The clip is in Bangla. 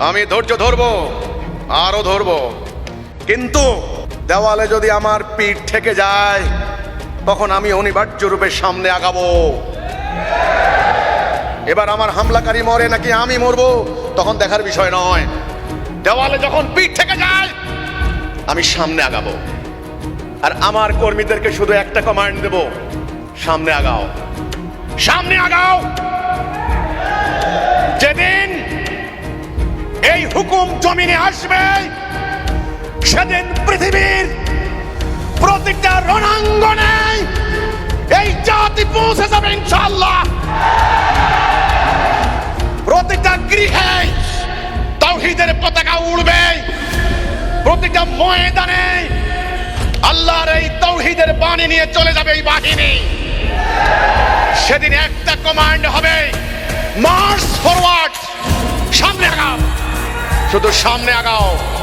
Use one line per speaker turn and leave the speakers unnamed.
আমি ধৈর্য ধরবো আরও ধরবো। কিন্তু দেওয়ালে যদি আমার পিঠ থেকে যায়, তখন আমি অনিবার্য রূপে সামনে আগাবো। এবার আমার হামলাকারী মরে নাকি আমি মরবো, তখন দেখার বিষয় নয়। দেওয়ালে যখন পিঠ থেকে যায়, আমি সামনে আগাবো। আর আমার কর্মীদেরকে শুধু একটা কমান্ড দেব, সামনে আগাও। সামনে আগাও! এই জমিনে আসবে সেদিন পৃথিবীর প্রতিটা রণাঙ্গনে এই জাতি পৌঁছে যাবে ইনশাল্লাহ প্রতিটা গৃহে তাওহীদের পতাকা উড়বে। প্রতিটা ময়দানে আল্লাহর এই তৌহিদের বাণী নিয়ে চলে যাবে এই বাহিনী। সেদিন একটা কমান্ড হবে, মার্চ ফরওয়ার্ড। শুধু সামনে আগাও।